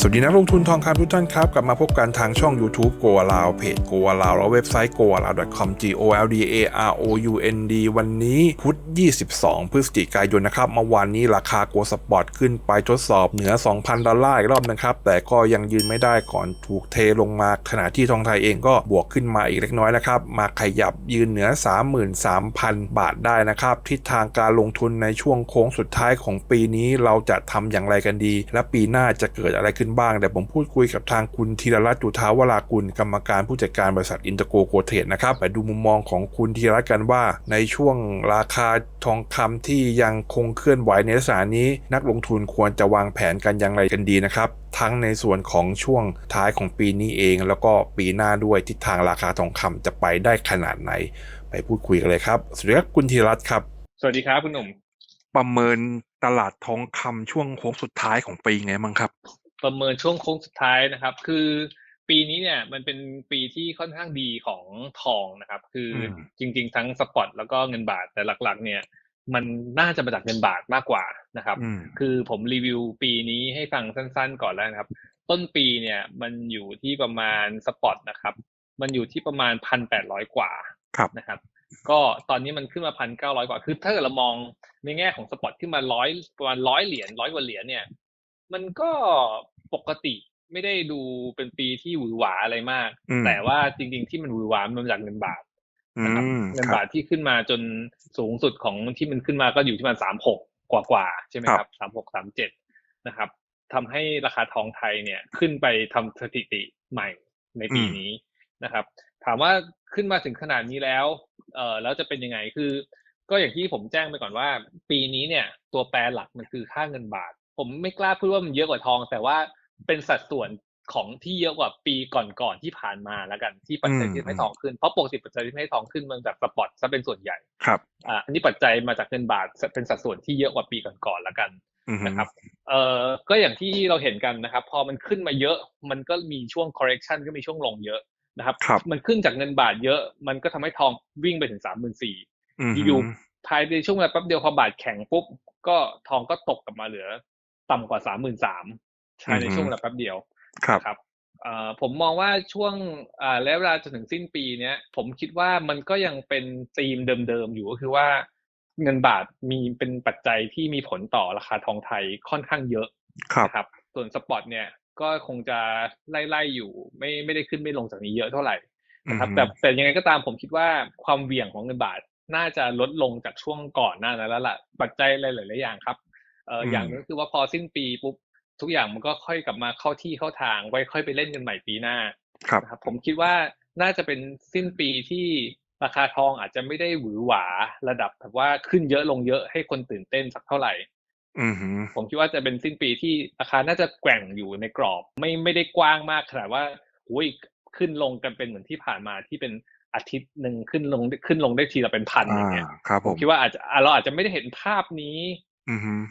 สวัสดีนักลงทุนทองคำทุกท่านครับ กลับมาพบกันทางช่อง YouTube Go Allow เพจ Go Allow และเว็บไซต์ goallow.com g o l d a r o u n d วันนี้พุธ 22 พฤศจิกายนนะครับเมื่อวานนี้ราคาโกลสปอร์ตขึ้นไปทดสอบเหนือ 2,000 ดอลลาร์อีกรอบนะครับ แต่ก็ยังยืนไม่ได้ก่อนถูกเทลงมา ขณะที่ทองไทยเองก็บวกขึ้นมาอีกเล็กน้อยนะครับ มาขยับยืนเหนือ 33,000 บาทได้นะครับทิศทางการลงทุนในช่วงโค้งสุดท้ายของปีนี้เราจะทำอย่างไรกันดี และปีหน้าจะเกิดอะไรขึ้นบ้างเดี๋ยวผมพูดคุยกับทางคุณธีรรัตน์จุทาวรากุลกรรมการผู้จัดการบริษัทอินเตอร์โกโกเทรดนะครับไปดูมุมมองของคุณธีรรัตน์กันว่า ในช่วงราคาทองคำที่ยังคงเคลื่อนไหวในลักษณะนี้ นักลงทุนควรจะวางแผนกันอย่างไรกันดีนะครับทั้งในส่วนของช่วงท้ายของปีนี้เอง แล้วก็ปีหน้าด้วยทิศทางราคาทองคำจะไปได้ขนาดไหน ไปพูดคุยกันเลยครับสวัสดีครับคุณธีรรัตน์ครับ สวัสดีครับคุณหนุ่มประเมินตลาดทองคำช่วงโค้งสุดท้ายของปีไงบ้างครับ ประเมินช่วงโค้งสุดท้ายนะครับ คือปีนี้เนี่ยมันเป็นปีที่ค่อนข้างดีของทองนะครับ คืออมจริง ๆ ทั้งสปอตแล้วก็เงินบาทแต่หลัก ๆ เนี่ย มันน่าจะมาจากเงินบาทมากกว่านะครับอืมคือผมรีวิวปีนี้ให้ฟังสั้น ๆ ก่อนแล้วนะครับ ต้นปีเนี่ยมันอยู่ที่ประมาณสปอตนะครับ มันอยู่ที่ประมาณพันแปดร้อยกว่าครับนะครับก็ตอนนี้มันขึ้นมาพันเก้าร้อยกว่า คือถ้าเกิดเรามองในแง่ของสปอตขึ้นมาร้อยประมาณร้อยเหรียญร้อยกว่าเหรียญเนี่ย มันก็ ปกติไม่ได้ดูเป็นปีที่หวือหวาอะไรมากอืมแต่ว่าจริง ๆ ที่มันหวือหวามันมาจากเงินบาทอืนะครับมเงินครับบาทที่ขึ้นมาจนสูงสุดของที่มันขึ้นมาก็อยู่ที่มันสามหกกว่ากว่าๆใช่ไหมคครัรับบสามหกสามเจ็ดนะครับทำให้ราคาทองไทยเนี่ยขึ้นไปทำสถิติใหม่ในปีนี้นะครับ ถามว่าขึ้นมาถึงขนาดนี้แล้ว เอ่อแล้วจะเป็นยังไงคือ ก็อย่างที่ผมแจ้งไปก่อนว่า ปีนี้เนี่ย ตัวแปรหลักมันคือค่าเงินบาท ผมไม่กล้าพูดว่ามันเยอะกว่าทอง แต่ว่า เป็นสัดส่วนของที่เยอะกว่าปีก่อนๆที่ผ่านมาแล้วกันที่ปัจจัยที่ทำให้ทองขึ้นเพราะปกติปัจจัยที่ทำให้ทองขึ้นมันจากสปอตซะเป็นส่วนใหญ่ครับอ่าอันนี้ปัจจัยมาจากเงินบาทเป็นสัดส่วนที่เยอะกว่าปีก่อนๆแล้วกันอืมนะครับเอ่อก็อย่างที่เราเห็นกันนะครับ พอมันขึ้นมาเยอะ มันก็มีช่วง correction ก็มีช่วงลงเยอะนะครับครับมันขึ้นจากเงินบาทเยอะ มันก็ทำให้ทองวิ่งไปถึงสามหมื่นสี่อืมอยู่ภายในช่วงเวลาแป๊บเดียวพอบาทแข็งปุ๊บก็ทองก็ตกกลับมาเหลือ ต่ำกว่าสามหมื่นสาม ภายในช่วงเวลาแป๊บเดียวครับนะครับเอ่อผมมองว่าช่วงอ่าและเวลาจนถึงสิ้นปีเนี้ยผมคิดว่ามันก็ยังเป็นธีมเดิมๆอยู่ก็คือว่าเงินบาทมีเป็นปัจจัยที่มีผลต่อราคาทองไทยค่อนข้างเยอะครับนะครับส่วนสปอตเนี่ยก็คงจะไล่ๆอยู่ ไม่ไม่ได้ขึ้นไม่ลงจากนี้เยอะเท่าไหร่นะครับอืมแต่แต่ยังไงก็ตามผมคิดว่าความเหวี่ยงของเงินบาทน่าจะลดลงจากช่วงก่อนหน้านั้นแล้วล่ะปัจจัยหลายๆอย่างครับเอ่ออมอย่างหนึงก็คือว่าพอสิ้นปีปุ๊บ ทุกอย่างมันก็ค่อยกลับมาเข้าที่เข้าทางไว้ค่อยไปเล่นกันใหม่ปีหน้าครับนะครับผมคิดว่าน่าจะเป็นสิ้นปีที่ราคาทองอาจจะไม่ได้หวือหวาระดับแบบว่าขึ้นเยอะลงเยอะให้คนตื่นเต้นสักเท่าไหร่อืมผมคิดว่าจะเป็นสิ้นปีที่ราคาน่าจะแกว่งอยู่ในกรอบ ไม่ไม่ได้กว้างมากขนาดว่าอุ้ยขึ้นลงกันเป็นเหมือนที่ผ่านมาที่เป็นอาทิตย์หนึ่งขึ้นลงขึ้นลงได้ทีละเป็นพันอย่างเงี้ยอ่าครับผผมมคิดว่าอาจจะอะเราอาจจะไม่ได้เห็นภาพนี้อืม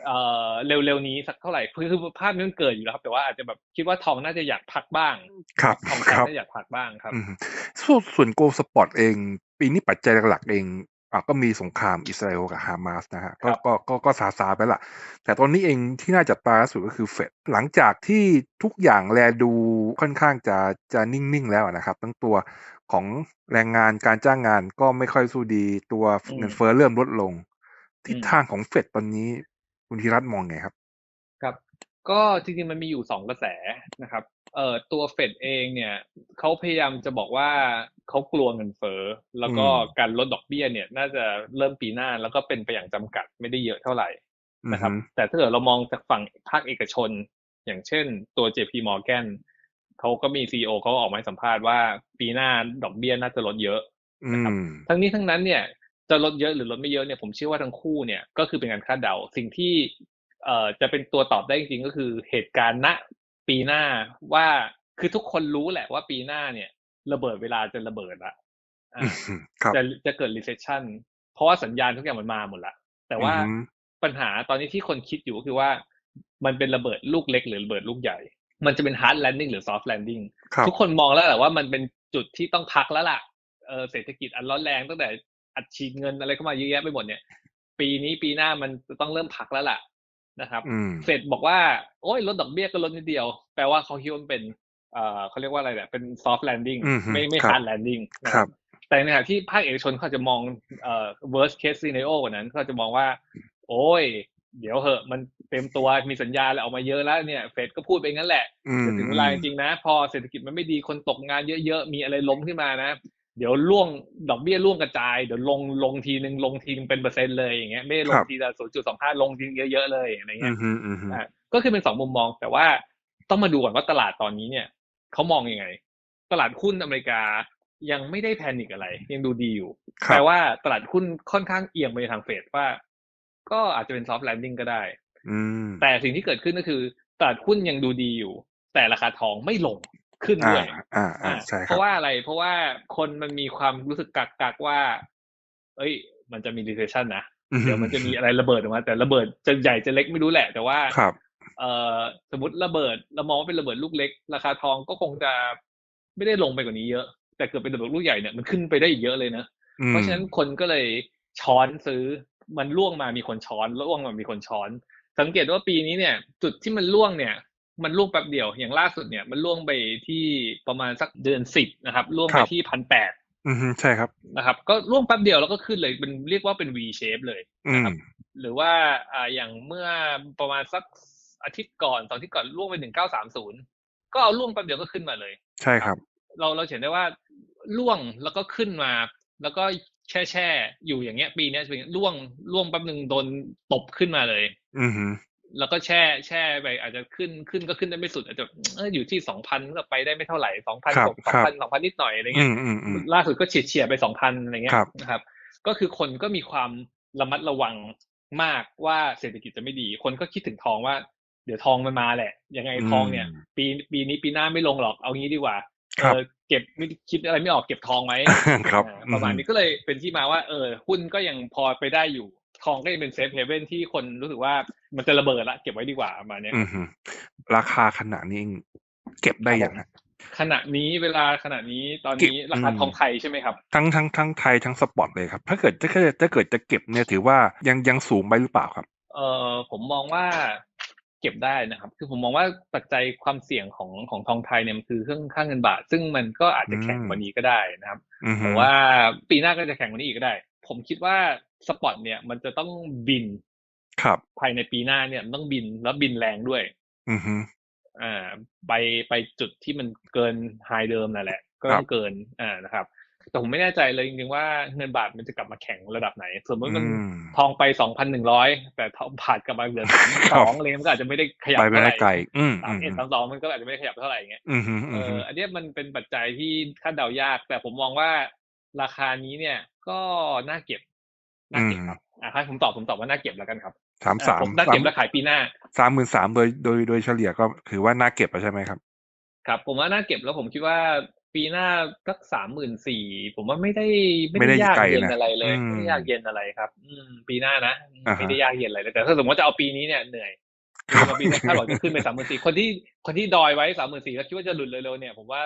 เอ่อเร็วๆนี้สักเท่าไหร่คือคือภาพนี้มันเกิดอยู่แล้วครับ แต่ว่าอาจจะแบบคิดว่าทองน่าจะอยากพักบ้าง ครับทองคคำรับน่าจะอยากพักบ้างครับอืมส่วนส่วนโกลสปอร์ตเอง ปีนี้ปัจจัยหลักๆเองอะก็มีสงครามอิสราเอลกับฮามาสนะฮะก็ครับก็ก็ก็ซาซาไปละแต่ตอนนี้เองที่น่าจับตาสุดก็คือเฟดหลังจากที่ทุกอย่างแลดูค่อนข้างจะจะนิ่งๆแล้วนะครับ ทั้งตัวของแรงงานการจ้างงานก็ไม่ค่อยสู้ดีตัวอืมเงินเฟ้อเริ่มลดลง ทิศอืมทางของเฟดตอนนี้ คุณธีรัตน์มองไงครับ ครับ ก็จริง ๆ มันมีอยู่สองกระแสนะครับ เอ่อ ตัวเฟดเองเนี่ย เขาพยายามจะบอกว่า เขากลัวเงินเฟ้อ แล้วก็อืมการลดดอกเบี้ยเนี่ยน่าจะเริ่มปีหน้า แล้วก็เป็นไปอย่างจำกัด ไม่ได้เยอะเท่าไหร่นะครับอือฮึแต่ถ้าเกิดเรามองจากฝั่งภาคเอกชน อย่างเช่น ตัว JP Morgan เขาก็มี CEO เขาออกมาให้สัมภาษณ์ว่า ปีหน้าดอกเบี้ยน่าจะลดเยอะอืนะครับ ม ทั้งนี้ทั้งนั้นเนี่ย จะลดเยอะหรือลดไม่เยอะเนี่ยผมเชื่อว่าทั้งคู่เนี่ยก็คือเป็นการคาดเดา สิ่งที่เอ่อจะเป็นตัวตอบได้จริงๆก็คือเหตุการณ์ณปีหน้าว่าคือทุกคนรู้แหละว่าปีหน้าเนี่ย ระเบิดเวลาจะระเบิดละอ่าอืมครับจะจะเกิด recession เพราะว่าสัญญาณทุกอย่างมันมาหมดละแต่ว่าอือฮึปัญหาตอนนี้ที่คนคิดอยู่ก็คือว่ามันเป็นระเบิดลูกเล็กหรือระเบิดลูกใหญ่ มันจะเป็น hard landing หรือ soft landing ครับทุกคนมองแล้วแหละว่ามันเป็นจุดที่ต้องพักแล้วล่ะเออเศรษฐกิจอันร้อนแรงตั้งแต่ อัดฉีดเงินอะไรเข้ามาเยอะแยะไปหมดเนี่ย ปีนี้ปีหน้ามันจะต้องเริ่มพักแล้วล่ะนะครับอืมเฟดบอกว่า โอ้ยลดดอกเบี้ยก็ลดนิดเดียว แปลว่าเขาคิดว่ามันเป็นเอ่อเขาเรียกว่าอะไรเนี่ยเป็น soft landing อืมฮึไม่ไม่ครับ hard landing นะคครัรับบแต่ในขณะที่ภาคเอกชนเขาจะมองเอ่อ worst case scenario กว่านั้นเขาจะมองว่า โอ้ย เดี๋ยวเหอะ มันเต็มตัวมีสัญญาแล้วออกมาเยอะแล้วเนี่ยเฟดก็พูดไปงั้นแหละอืมแต่ถึงเวลาจริงๆนะ พอเศรษฐกิจมันไม่ดีคนตกงานเยอะๆ มีอะไรล้มขึ้นมานะ เดี๋ยวล่วงดอกเบี้ยล่วงกระจายเดี๋ยวลงลงทีหนึ่งลงทีนึงเป็นเปอร์เซ็นต์เลยอย่างเงี้ยไม่ได้ลคงรับทีละศูนย์จุดสองห้าลงทีเยอะๆเลยอะไรอืเงี้ยมฮึอืมฮึอะก็คือเป็นสองมุมมอง แต่ว่าต้องมาดูก่อนว่าตลาดตอนนี้เนี่ยเขามองยังไง ตลาดหุ้นอเมริกายังไม่ได้แพนิคอะไร ยังดูดีอยู่คแปรัลบว่าตลาดหุ้นค่อนข้างเอียงไปทางเฟดว่า ก็อาจจะเป็นซอฟต์แลนดิ้งก็ได้อืมแต่สิ่งที่เกิดขึ้นก็คือ ตลาดหุ้นยังดูดีอยู่ แต่ราคาทองไม่ลง ขึ้นอ่าด้วยอ่าอ่าอ่าใช่เพครับราะว่าอะไรเพราะว่าคนมันมีความรู้สึกกักกักๆว่า เอ้ย มันจะมี recession นะอืมเดี๋ยวมันจะมีอะไรระเบิดออกมา แต่ระเบิดจะใหญ่จะเล็กไม่รู้แหละ แต่ว่าครับเอ่อสมมติระเบิดเรามองว่าเป็นระเบิดลูกเล็ก ราคาทองก็คงจะไม่ได้ลงไปกว่านี้เยอะ แต่เกิดเป็นระเบิดลูกใหญ่เนี่ยมันขึ้นไปได้อีกเยอะเลยนะอืมเพราะฉะนั้นคนก็เลยช้อนซื้อมันล่วงมามีคนช้อนล่วงมามีคนช้อน สังเกตว่าปีนี้เนี่ย จุดที่มันล่วงเนี่ย มันล่วงแป๊บเดียวอย่างล่าสุดเนี่ยมันล่วงไปที่ประมาณสักเดือนสิบนะครับล่วงไปที่พันแปดอืมฮึใช่ครับนะครับ ก็ล่วงแป๊บเดียวแล้วก็ขึ้นเลยเป็นเรียกว่าเป็น V shape เลยอืมหรือว่าอ่าอย่างเมื่อประมาณสักอาทิตย์ก่อนสองอาทิตย์ก่อนล่วงไปหนึ่งเก้าสามศูนย์ก็เอาล่วงแป๊บเดียวก็ขึ้นมาเลย ใช่ครับ เราเราเห็นได้ว่าล่วงแล้วก็ขึ้นมา แล้วก็แช่แช่อยู่อย่างเงี้ย ปีเนี้ยจะเป็นล่วงล่วงแป๊บหนึ่งโดนตบขึ้นมาเลย อืมฮึ แล้วก็แช่แช่ไปอาจจะขึ้นขึ้นก็ขึ้นได้ไม่สุด อาจจะเอออยู่ที่สองพันก็ไปได้ไม่เท่าไหร่สองพันครับสองครับพันสองพันนิดหน่อยอะไรอืเงี้ยมอืมอืมล่าสุดก็เฉียดเฉียดๆไปสองพันอะไรเงี้คยรับนะครับ ก็คือคนก็มีความระมัดระวังมากว่าเศรษฐกิจจะไม่ดี คนก็คิดถึงทองว่า เดี๋ยวทองมันมาแหละ ยังไงทองเนี่ยอืมปีปีนี้ปีหน้าไม่ลงหรอกเอางี้ดีกว่าครับเออเก็บไม่คิดอะไรไม่ออกเก็บทองไหมครับอ่าประมาณนี้ก็เลยเป็นที่มาว่า เออ หุ้นก็ยังพอไปได้อยู่ ทองก็ยังเป็นเซฟเฮเว่นที่คนรู้สึกว่ามันจะระเบิดละเก็บไว้ดีกว่าประมาณเนี้ยอืมฮึราคาขนาดนี้เองเก็บได้อย่างฮะขณะนี้เวลาขณะนี้ตอนนี้เก็บราคาอืมทองไทยใช่ไหมครับ ทั้งทั้งทั้งไทยทั้งสปอร์ตเลยครับ ถ้าเกิดถ้าเกิดถ้าเกิดจะเก็บเนี่ยถือว่ายังยังสูงไปหรือเปล่าครับ เออผมมองว่าเก็บได้นะครับ คือผมมองว่าปัจจัยความเสี่ยงของของทองไทยเนี่ยมันคือเครื่องค่าเงินบาท ซึ่งมันก็อาจจะแข็งอืมกว่านี้ก็ได้นะครับอืมฮึแต่ว่าปีหน้าก็จะแข็งกว่านี้อีกก็ได้ ผมคิดว่าสปอตเนี่ย มันจะต้องบินครับภายในปีหน้าเนี่ยมันต้องบินแล้วบินแรงด้วย อืมฮึอ่า ไปไปจุดที่มันเกินไฮเดิมนั่นแหละ ก็ครัต้อบงเกินอ่านะครับแต่ผมไม่แน่ใจเลยจริงๆว่าเงินบาทมันจะกลับมาแข็งระดับไหนสมมติมันอืมทองไปสองพันหนึ่งร้อยแต่ทองบาทกลับมาเหลือสามคสรับองเลยมันก็อาจจะไม่ได้ขยับไปไม่เท่าไหได้ร่ไกลอืมสาอืมมเอ็ดสามสองมันก็อาจจะไม่ได้ขยับเท่าไหร่เงี้ยอืมฮึเออืมฮึออันเนี้ยมันเป็นปัจจัยที่คาดเดายาก แต่ผมมองว่า ราคานี้เนี่ย ก็น่าเก็บน่าเก็บครับอ่าให้ผมตอบผมตอบว่าน่าเก็บแล้วกันครับสามอ่าสามผมน่าสาเก็มบแล้วขายปีหน้าสามหมื่นสามโดยโดยโดยเฉลี่ยก็ถือว่าน่าเก็บแล้วใช่ไหมครับ ครับ ผมว่าน่าเก็บแล้วผมคิดว่าปีหน้าสักสามหมื่นสี่ผมว่าไม่ได้ไม่ได้ยากไกลเย็นนะอะไรเลยอืมไม่ได้ยากเย็นอะไรครับ อืม ปีหน้านะอ่าฮะไม่ได้ยากเย็นอะไรเลยแต่ถ้าสมมติว่าจะเอาปีนี้เนี่ยเหนื่อยครับเอาปีนี้ถ้าหลอกจะขึ้นไปสามหมื่นสี่คนที่คนที่ดอยไว้สามหมื่นสี่แล้วคิดว่าจะหลุดเร็วๆเนี่ยผมว่า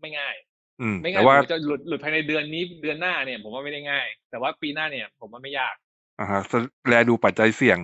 ไม่ง่าย อืมไม่ง่าแต่ยว่าผมจะหลุดหลุดภายในเดือนนี้เดือนหน้าเนี่ย ผมว่าไม่ได้ง่าย แต่ว่าปีหน้าเนี่ย ผมว่าไม่ยาก อ่าฮะแลดูปัจจัยเสี่ยง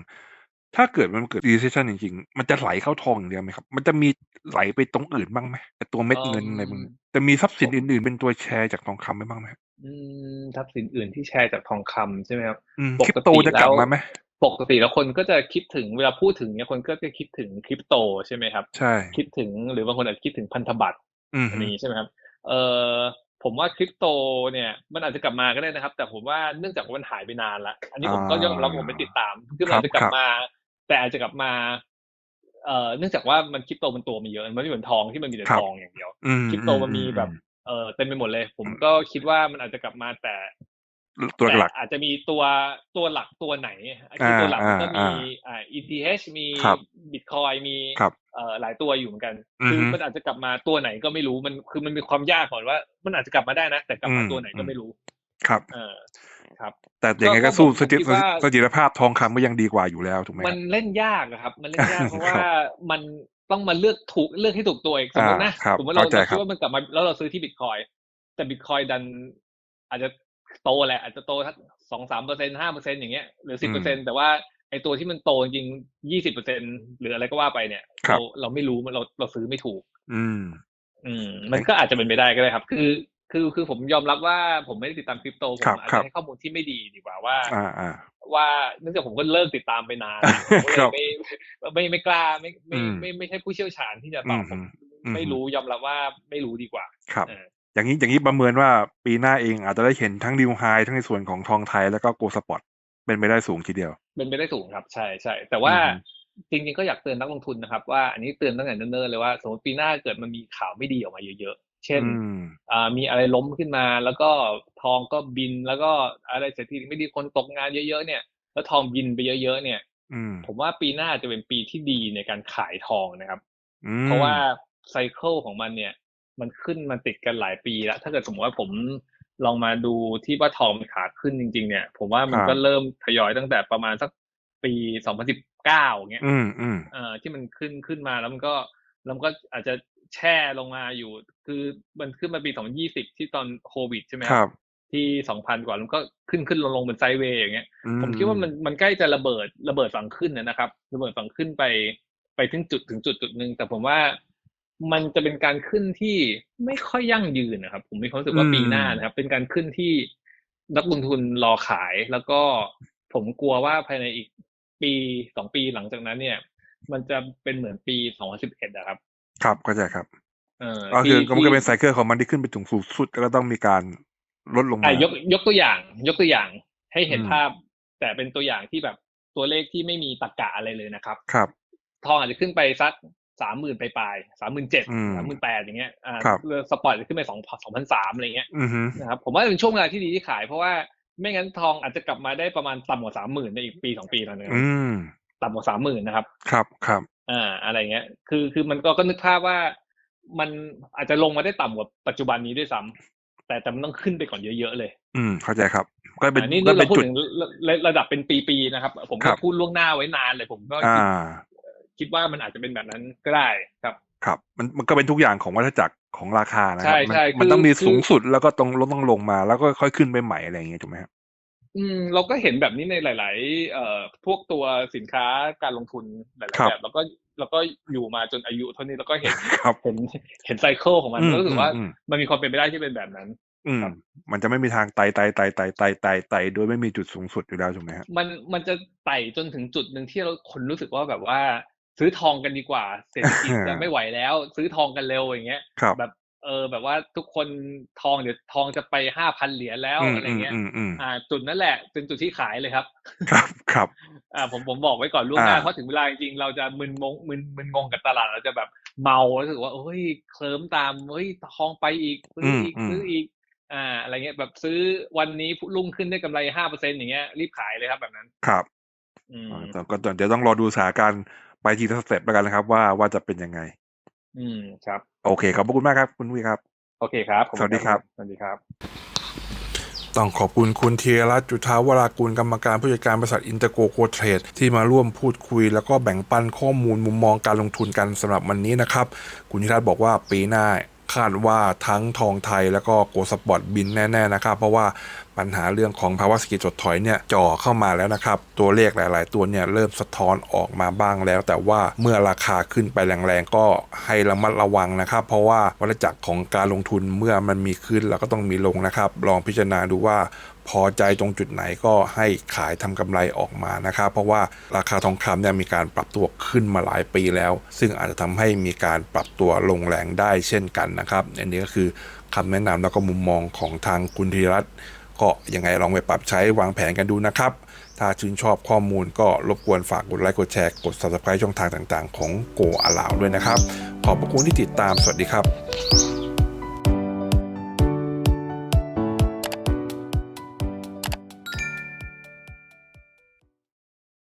ถ้าเกิดมันเกิด recession จริงๆ มันจะไหลเข้าทองอย่างเดียวไหมครับ มันจะมีไหลไปตรงอื่นบ้างไหมไอ้ตัวเม็ดเงินอืมอะไรมึงจะมีทรัพย์สินอื่นๆ เป็นตัวแชร์จากทองคำไหมบ้างไหมอืมทรัพย์สินอื่นที่แชร์จากทองคำใช่ไหมครับ อืมปกติคริปโตจะกลับแล้วมาไหมปกติแล้วคนก็จะคิดถึงเวลาพูดถึงเนี่ยคนก็จะคิดถึงคริปโตใช่ไหมครับ ใช่ คิดถึงหรือบางคนอาจจะคิดถึงพันธบัตรอืมอันนี้ใช่ไหมครับ เอ่อผมว่าคริปโตเนี่ยมันอาจจะกลับมาก็ได้นะครับ แต่ผมว่าเนื่องจากว่ามันหายไปนานละอันนี้ผมก็ยอมรับผมไม่ติดตามคือมันอาจจะกลับมา แต่อาจจะกลับมาเอ่อเนื่องจากว่ามันคริปโตมันตัวมันเยอะมันไม่เหมือนทองที่มันมีแต่ทองอย่างเดียวอืมคริปโตมันมีแบบเอ่อเต็มไปหมดเลย ผมก็คิดว่ามันอาจจะกลับมาแต่อืมตัวหลักแต่อาจจะมีตัวตัวหลักตัวไหนที่ตัวหลักมันก็มีอ่าอ่า ETH มีครับ Bitcoin มีครับเอ่อ หลายตัวอยู่เหมือนกันอือฮึคือมันอาจจะกลับมาตัวไหนก็ไม่รู้มันคือมันมีความยากก่อนว่า มันอาจจะกลับมาได้นะ แต่กลับมาอืมตัวไหนก็ไม่รู้ ครับเออครับ แต่ยังไงก็ก็สู้ผมสถิคิดว่าสถิรภาพทองคำก็ยังดีกว่าอยู่แล้วถูกไหมคมัรันบเล่นยากอะครับ มันเล่นยากเพราะครัว่าบมันต้องมาเลือกถูกเลือกให้ถูกตัวเองสมมตินะอ่าครับสมมติเราเข้าใจเราครัคิบดว่ามันกลับมาแล้วเราซื้อที่บิตคอยแต่บิตคอยดัน อาจจะโตแหละอาจจะโตทักสองสามเปอร์เซ็นห้าเปอร์เซ็นอย่างเงี้ยหรือสิบเปอร์เซ็นแต่ว่า ไอตัวที่มันโตจริงยี่สิบเปอร์เซ็นหรืออะไรก็ว่าไปเนี่ยครับเราเราไม่รู้มันเราเราซื้อไม่ถูก อืม อืม มันก็อาจจะเป็นไปได้ก็ได้ครับ คือ คือคือผมยอมรับว่าผมไม่ได้ติดตามคริปโตผมครับอาจครัจะบให้ข้อมูลที่ไม่ดีดีกว่าว่าอ่าอ่าว่าเนื่องจากผมก็เลิกติดตามไปนานผมก็คเลรัยบไม่ไม่ไม่กล้าไม่ไม่อืมไม่ไม่ใช่ผู้เชี่ยวชาญที่จะตอบผมอืมไม่รู้ยอมรับว่าไม่รู้ดีกว่า ครับเอออย่างนี้อย่างนี้ประเมินว่าปีหน้าเองอาจจะได้เห็นทั้งดิวไฮทั้งในส่วนของทองไทยแล้วก็โกลสปอร์ต เป็นไปได้สูงทีเดียว เป็นไปได้สูงครับ ใช่ใช่แต่ว่าอืมจริงๆก็อยากเตือนนักลงทุนนะครับ ว่าอันนี้เตือนตั้งแต่เนิ่นๆเลยว่าสมมติปีหน้าเกิดมันมีข่าวไม่ดีออกมาเยอะๆ เช่นอืมอ่ามีอะไรล้มขึ้นมา แล้วก็ทองก็บินแล้วก็อะไรเศรษฐกิจไม่ดีคนตกงานเยอะๆเนี่ย แล้วทองบินไปเยอะๆเนี่ยอืมผมว่าปีหน้าจะเป็นปีที่ดีในการขายทองนะครับอืมเพราะว่าไซเคิลของมันเนี่ย มันขึ้นมันติดกันหลายปีแล้ว ถ้าเกิดสมมติว่าผม ลองมาดูที่ว่าทองมันขาขึ้นจริง ๆ เนี่ย ผมว่ามันก็เริ่มทยอยตั้งแต่ประมาณสักปี2019เงี้ยอืมอืมเอ่อที่มันขึ้นขึ้นมาแล้วมันก็แล้วมันก็อาจจะแช่ลงมาอยู่ คือมันขึ้นมาปี2020ที่ตอนโควิดใช่ไหมครับ ที่2,000กว่าแล้วมันก็ขึ้นขึ้นลงลงเป็นไซด์เวย์อย่างเงี้ยอืผมคิดว่ามันมันใกล้จะระเบิดระเบิดฝั่งขึ้นนะนะครับ ระเบิดฝั่งขึ้นไปไปถึงจุดถึงจุดจุดหนึ่งแต่ผมว่า มันจะเป็นการขึ้นที่ไม่ค่อยยั่งยืนนะครับ ผมมีความรู้สึกว่าปีหน้านะครับ เป็นการขึ้นที่นักลงทุนรอขายแล้วก็ผมกลัวว่าภายในอีกปีสองปีหลังจากนั้นเนี่ย มันจะเป็นเหมือนปี2011อะครับ ครับเข้าใจครับเออก็คือที่ก็มันก็ที่เป็นไซเคิลของมันที่ขึ้นไปถึงสูงสุดแล้วก็ต้องมีการลดลงมาอะยกยกตัวอย่าง ยกตัวอย่างให้เห็นอืมภาพ แต่เป็นตัวอย่างที่แบบตัวเลขที่ไม่มีตรรกะอะไรเลยนะครับ ครับ ทองอาจจะขึ้นไปสัก สามหมื่นไปปลายสามหมื่นเจ็ดอืมสามหมื่นแปดอย่างเงี้ยอ่าครับสปอร์ตจะขึ้นไปสองสองพันสามอะไรเงี้ยอือฮึนะครับผมว่าเป็นช่วงเวลาที่ดีที่ขายเพราะว่าไม่งั้นทองอาจจะกลับมาได้ประมาณต่ำกว่าสามหมื่นในอีกปีสองปีแล้วนะอืมต่ำกว่าสามหมื่นนะครับ ครับครับอ่าอะไรเงี้ย คือคือมันก็ก็นึกภาพว่ามันอาจจะลงมาได้ต่ำกว่าปัจจุบันนี้ด้วยซ้ำแต่แต่มันต้องขึ้นไปก่อนเยอะๆเลย อืมเข้าใจครับก็เป็นอ่านี่ก็นี่เป็เรานพูดจุดถึงระระระดับเป็นปีๆนะครับ ผมครัก็บพูดล่วงหน้าไว้นานเลยผมก็อ่า คิดคิดว่ามันอาจจะเป็นแบบนั้นก็ได้ครับ ครับ มันมันก็เป็นทุกอย่างของวัฏจักรของราคานะครัใช่มัใช่มันคือต้องมีคือสูงสุดแล้วก็ต้องลดต้องลงมา แล้วก็ค่อยขึ้นไปใหม่อะไรอย่างเงี้ยถูกไหมครับอืมเราก็เห็นแบบนี้ในหลาย ๆ เอ่อพวกตัวสินค้าการลงทุนหลายครับๆแบบแล้วก็แล้วก็อยู่มาจนอายุเท่านี้แล้วก็เห็นครับเห็นเห็นไซเคิลของมันอืมก็รู้สึกว่าอืมมันมีความเป็นไปได้ที่เป็นแบบนั้น อืมครับมันจะไม่มีทางไต่ไต่ไต่ไต่ไต่ไต่ไต่โดยไม่มีจุดสูงสุดอยู่แล้วถูกไหมครับมันมันจะไต่จนถึงจุดหนึ่งที่เราคนรู้สึกว่าแบบว่า ซื้อทองกันดีกว่า เศรษฐกิจจะไม่ไหวแล้ว ซื้อทองกันเร็วอย่างเงี้ยครับแบบเออแบบว่าทุกคนทองเดี๋ยวทองจะไปห้าพันเหรียญแล้วอืมอะไรเงี้ยอืมอืมอ่า จุดนั้นแหละเป็นจุดที่ขายเลยครับ ครับครับ อ่าผมผมบอกไว้ก่อนล่วงหน้าอ่าเพราะถึงเวลาจริงๆเราจะมึนงงมึนมึนงงกับตลาดเราจะแบบเมารู้สึกว่าเฮ้ยเคลิ้มตามเฮ้ยทองไปอีกซื้ออีกอืมซื้ออีก อ่า อะไรเงี้ยแบบซื้อวันนี้รุ่งขึ้นได้กำไรห้าเปอร์เซ็นอย่างเงี้ยรีบขายเลยครับแบบนั้นครับอืมอ่าแต่ก็เดี๋ยวต้องรอดูสถานการณ์ ไปทีละสเต็ปแล้วกันนะครับ ว่าว่าจะเป็นยังไง อืมครับ โอเคขอบพระคุณมากครับ คุณวิครับ โอเคครับขอณสวัสดีครับ สวัสดีครับ ต้องขอบคุณคุณธีรรัตน์จุทาวรากุลกรรมการผู้จัดการบริษัทอินเตอร์โกโคเทรดที่มาร่วมพูดคุย แล้วก็แบ่งปันข้อมูลมุมมองการลงทุนกันสำหรับวันนี้นะครับ คุณธีรรัตน์บอกว่าปีหน้า คาดว่าทั้งทองไทยแล้วก็โกลสปอร์ตบินแน่ๆนะครับ เพราะว่าปัญหาเรื่องของภาวะเศรษฐกิจถดถอยเนี่ยจ่อเข้ามาแล้วนะครับ ตัวเลขหลาย ๆ ตัวเนี่ยเริ่มสะท้อนออกมาบ้างแล้ว แต่ว่าเมื่อราคาขึ้นไปแรงๆก็ให้ระมัดระวังนะครับ เพราะว่าวัฏจักรของการลงทุนเมื่อมันมีขึ้นเราก็ต้องมีลงนะครับ ลองพิจารณาดูว่า พอใจตรงจุดไหนก็ให้ขายทำกำไรออกมานะครับ เพราะว่าราคาทองคำเนี่ยมีการปรับตัวขึ้นมาหลายปีแล้ว ซึ่งอาจจะทำให้มีการปรับตัวลงแรงได้เช่นกันนะครับอันนี้ก็คือคำแนะนำแล้วก็มุมมองของทางคุณธีรัตน์ก็ยังไงลองไปปรับใช้วางแผนกันดูนะครับ ถ้าชื่นชอบข้อมูลก็รบกวนฝากกดไลค์กดแชร์กด subscribe ช่องทางต่างๆ ของ Go a l o w ด้วยนะครับ ขอบพระคุณที่ติดตามสวัสดีครับ